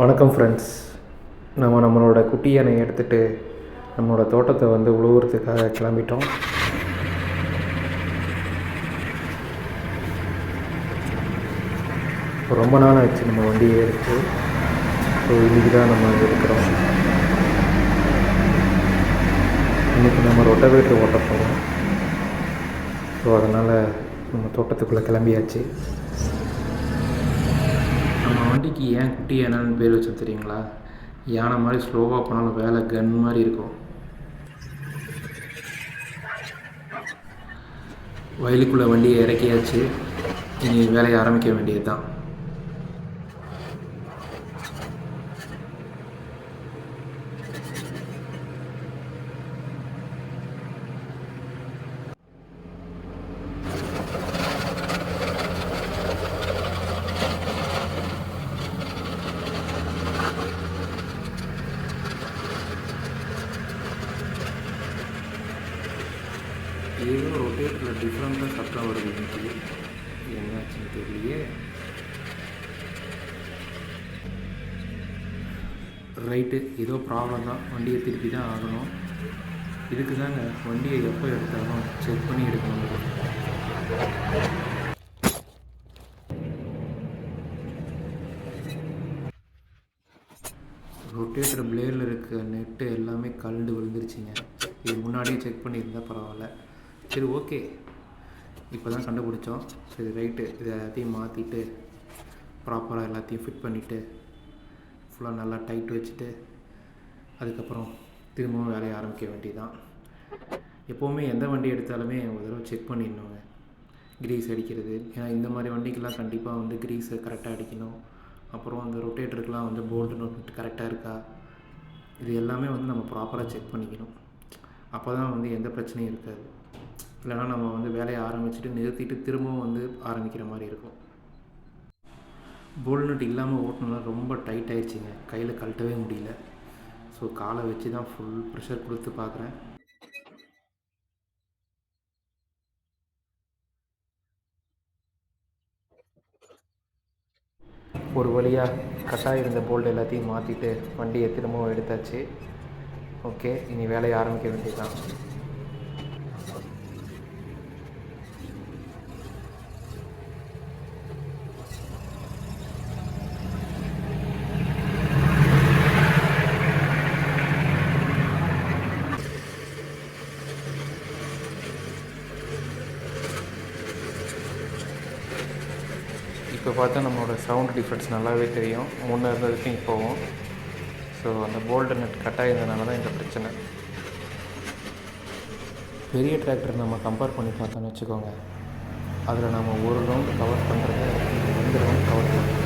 வணக்கம் ஃப்ரெண்ட்ஸ் நம்ம நம்மளோட குட்டி யானை எடுத்துகிட்டு நம்மளோட தோட்டத்தை வந்து உழுவுறதுக்காக கிளம்பிட்டோம். ரொம்ப நாள் ஆச்சு நம்ம வண்டியே எடுத்து. ஸோ இன்றைக்கி தான் நம்ம இருக்கிறோம். இன்றைக்கி நம்ம ரொட்டவேட்டர் ஓட்ட போகிறோம் ஸோ அதனால் நம்ம தோட்டத்துக்குள்ளே கிளம்பியாச்சு. வண்டிக்கு ஏன் குட்டி யானைன்னு பேர் வச்சது தெரியுங்களா? யானை மாதிரி ஸ்லோவாக போனாலும் வேலை கன் மாதிரி இருக்கும். வயலுக்குள்ளே வண்டியை இறக்கியாச்சு. இனி வேலையை ஆரம்பிக்க வேண்டியது தான் ஏதோ ரொட்டேட்டரில் டிஃப்ரெண்ட்டாக சத்தம் வருது இன்னைக்கு என்னாச்சுன்னு தெரியலையே. ரைட்டு ஏதோ ப்ராப்ளம் தான். வண்டியை திருப்பி தான் ஆகணும். இதுக்கு தாங்க வண்டியை எப்போ எடுத்தாலும் செக் பண்ணி எடுக்கணும். ரொட்டேட்டர் பிளேடில் இருக்க நெட்டு எல்லாமே கலண்டு விழுந்துருச்சுங்க. இது முன்னாடியே செக் பண்ணியிருந்தா பரவாயில்ல. சரி ஓகே. இப்போ தான் கண்டுபிடிச்சோம் சரி ரைட்டு. இது எல்லாத்தையும் மாற்றிட்டு ப்ராப்பராக எல்லாத்தையும் ஃபிட் பண்ணிவிட்டு ஃபுல்லாக நல்லா டைட் வச்சுட்டு அதுக்கப்புறம் திரும்பவும் வேலையை ஆரம்பிக்க வேண்டியதுதான். எப்போவுமே எந்த வண்டி எடுத்தாலுமே ஒரு தடவை செக் பண்ணிடணுங்க. கிரீஸ் அடிக்கிறது. ஏன்னா இந்த மாதிரி வண்டிக்கெலாம் கண்டிப்பாக வந்து கிரீஸை கரெக்டாக அடிக்கணும். அப்புறம் அந்த ரொட்டேட்டருக்கெலாம் வந்து போல்டு நோட் கரெக்டாக இருக்கா? இது எல்லாமே வந்து நம்ம ப்ராப்பராக செக் பண்ணிக்கணும். அப்போ தான் வந்து எந்த பிரச்சனையும் இருக்காது. இல்லைனா நம்ம வந்து வேலையை ஆரம்பிச்சுட்டு நிறுத்திட்டு திரும்பவும் வந்து ஆரம்பிக்கிற மாதிரி இருக்கும். போல் நட் இல்லாமல் ஓட்டணும்னா ரொம்ப டைட் ஆயிடுச்சுங்க. கையில் கழட்டவே முடியல. ஸோ காலை வச்சு தான் ஃபுல் ப்ரெஷர் கொடுத்து பார்க்குறேன். ஒரு வழியாக கட்டாக இருந்த போல்டு எல்லாத்தையும் மாற்றிட்டு வண்டியை திரும்பவும் எடுத்தாச்சு. ஓகே இனி வேலையை ஆரம்பிக்க வேண்டியதுதான். இப்போ பார்த்தா நம்மளோட சவுண்ட் டிஃப்ரென்ஸ் நல்லாவே தெரியும். முன்னே இருந்ததுக்கும் இப்போவும். ஸோ அந்த போல்டு நெட் கட்டாக தான் இந்த பிரச்சனை. பெரிய டிராக்டர் நம்ம கம்பேர் பண்ணி பார்த்தோன்னு வச்சுக்கோங்க. அதில் நம்ம ஒரு ரவுண்டு கவர் பண்ணுறது ரெண்டு ரவுண்ட் கவர் பண்ணுறோம்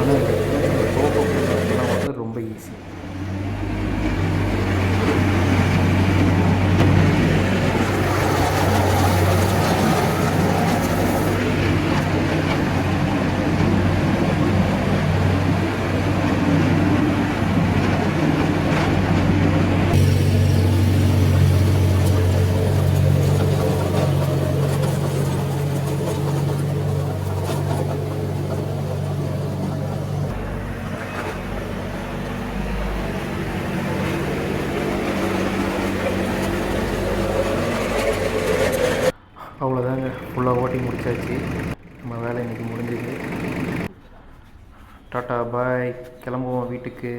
ஆனால் இந்த போக வந்து ரொம்ப ஈஸி அவ்வளோதாங்க ஃபுல்லாக ஓட்டி முடிச்சாச்சு. நம்ம வேலை இன்றைக்கி முடிஞ்சுது டாட்டா பாய். கிளம்புவோம் வீட்டுக்கு.